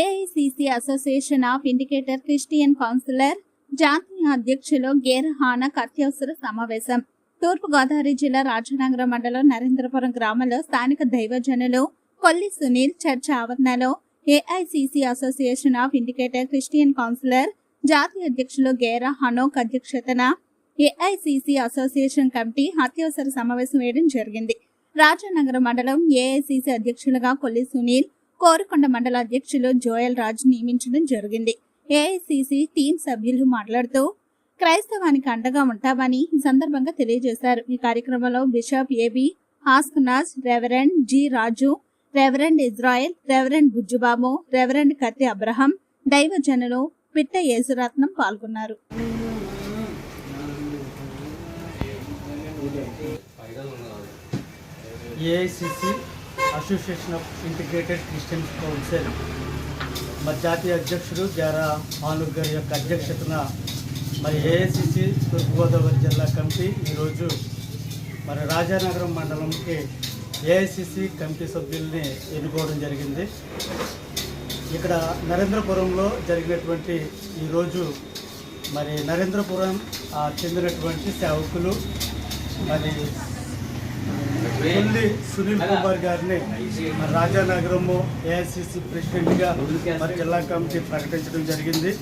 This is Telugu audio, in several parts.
AICC association of indicator Christian councillor జాతీయ అధ్యక్షులు గేర్హానక్ అత్యవసర సమావేశం. తూర్పుగోదావరి జిల్లా రాజనగరం మండలం నరేంద్రపురం గ్రామంలో స్థానిక దైవజనులు కొల్లి సునీల్ చర్చ్ ఆవరణలో AICC association of indicator Christian councillor జాతీయ అధ్యక్షులు గేరా హనోక్ అధ్యక్షతన ఏఐసిసి అసోసియేషన్ కమిటీ అత్యవసర సమావేశం వేయడం జరిగింది. రాజనగరం మండలం ఏఐసిసి అధ్యక్షులుగా కొల్లి సునీల్ కోరుకొండ మండల అధ్యక్షులు జోయల్ రాజ్ నియమించడం జరిగింది. ఏఐసిసి టీం సభ్యులు మాట్లాడుతూ క్రైస్తవానికి అండగా ఉంటామని ఈ సందర్భంగా తెలియజేశారు. ఈ కార్యక్రమంలో bishop A ఆస్కనాజ్ reverend G Raju reverend Israel reverend Bujjibabu reverend Katti Abraham దైవజనులు పిట్ట యేసురత్నం పాల్గొన్నారు. AICC association of integrated Christian council మరి జాతీయ అధ్యక్షుడు జారా మానూర్ గారి యొక్క అధ్యక్షతన మరి ఏఐసిసి తూర్పుగోదావరి జిల్లా కమిటీ ఈరోజు మరి రాజానగరం మండలంకి ఏఐసిసి కమిటీ సభ్యుల్ని ఎన్నుకోవడం జరిగింది. ఇక్కడ నరేంద్రపురంలో జరిగినటువంటి ఈరోజు మరి నరేంద్రపురం చెందినటువంటి సేవకులు మరి కొల్లి సునీల్ కుమార్ గారిని రాజానగరము ఏఐసిసి ప్రెసిడెంట్గా మరి జిల్లా కమిటీ ప్రకటించడం జరిగింది.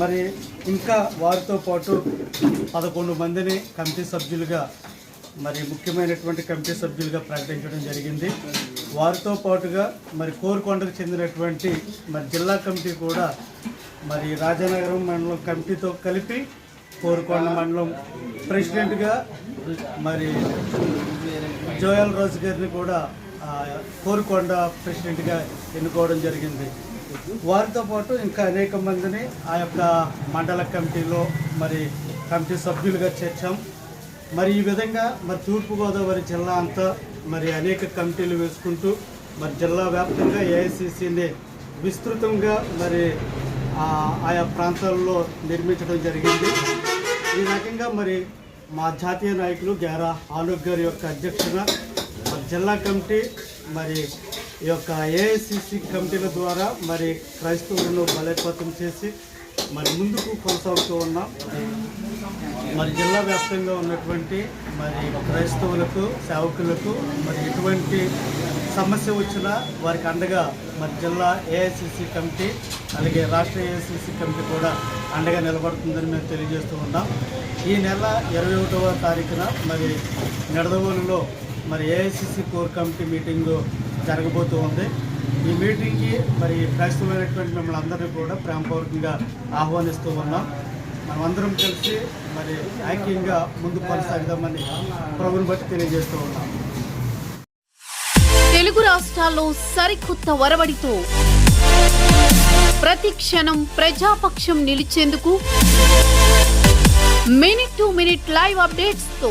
మరి ఇంకా వారితో పాటు పదకొండు మందిని కమిటీ సభ్యులుగా మరి ముఖ్యమైనటువంటి కమిటీ సభ్యులుగా ప్రకటించడం జరిగింది. వారితో పాటుగా మరి కోరుకొండకు చెందినటువంటి మరి జిల్లా కమిటీ కూడా మరి రాజానగరం మండలం కమిటీతో కలిపి కోరుకొండ మండలం ప్రెసిడెంట్గా మరి జోయల్ రోజు గారిని కూడా కోరుకొండ ప్రెసిడెంట్గా ఎన్నుకోవడం జరిగింది. వారితో పాటు ఇంకా అనేక మందిని ఆ యొక్క మండల కమిటీలో మరి కమిటీ సభ్యులుగా చేర్చాం. మరి ఈ విధంగా మరి తూర్పుగోదావరి జిల్లా అంతా మరి అనేక కమిటీలు వేసుకుంటూ మరి జిల్లా వ్యాప్తంగా ఏఐసిసిని విస్తృతంగా మరి ఆ, ఆయా ప్రాంతాల్లో నిర్మించడం జరిగింది. ఈ రకంగా మరి మా జాతీయ నాయకులు గ్యారా ఆలోక్ గారి యొక్క అధ్యక్షున జిల్లా కమిటీ మరి ఈ యొక్క ఏఐసిసి కమిటీల ద్వారా మరి క్రైస్తవులను బలోపేతం చేసి మరి ముందుకు కొనసాగుతూ ఉన్నాం. మరి జిల్లా వ్యాప్తంగా ఉన్నటువంటి మరి క్రైస్తవులకు సేవకులకు మరి ఎటువంటి సమస్య వచ్చినా వారికి అండగా మరి జిల్లా ఏఐసిసి కమిటీ అలాగే రాష్ట్ర ఏఐసిసి కమిటీ కూడా అండగా నిలబడుతుందని మేము తెలియజేస్తూ ఉన్నాం. ఈ నెల ఇరవై ఒకటవ తారీఖున మరి నిడదవోలులో మరి ఏఐసిసి కోర్ కమిటీ మీటింగు జరగబోతూ ఉంది. ఈ మీటింగ్కి మరి క్రైస్తవులైనటువంటి మిమ్మల్ని అందరినీ కూడా ప్రేమపూర్వకంగా ఆహ్వానిస్తూ ఉన్నాం. మనమందరం కలిసి మరి ఐక్యంగా ముందు కొనసాగుదామని ప్రభుని బట్టి తెలియజేస్తూ ఉన్నాం. తెలుగు రాష్ట్రాల్లో సరికొత్త వరవడితో ప్రతి క్షణం ప్రజాపక్షం నిలిచేందుకు మినిట్ టు మినిట్ లైవ్ అప్డేట్స్తో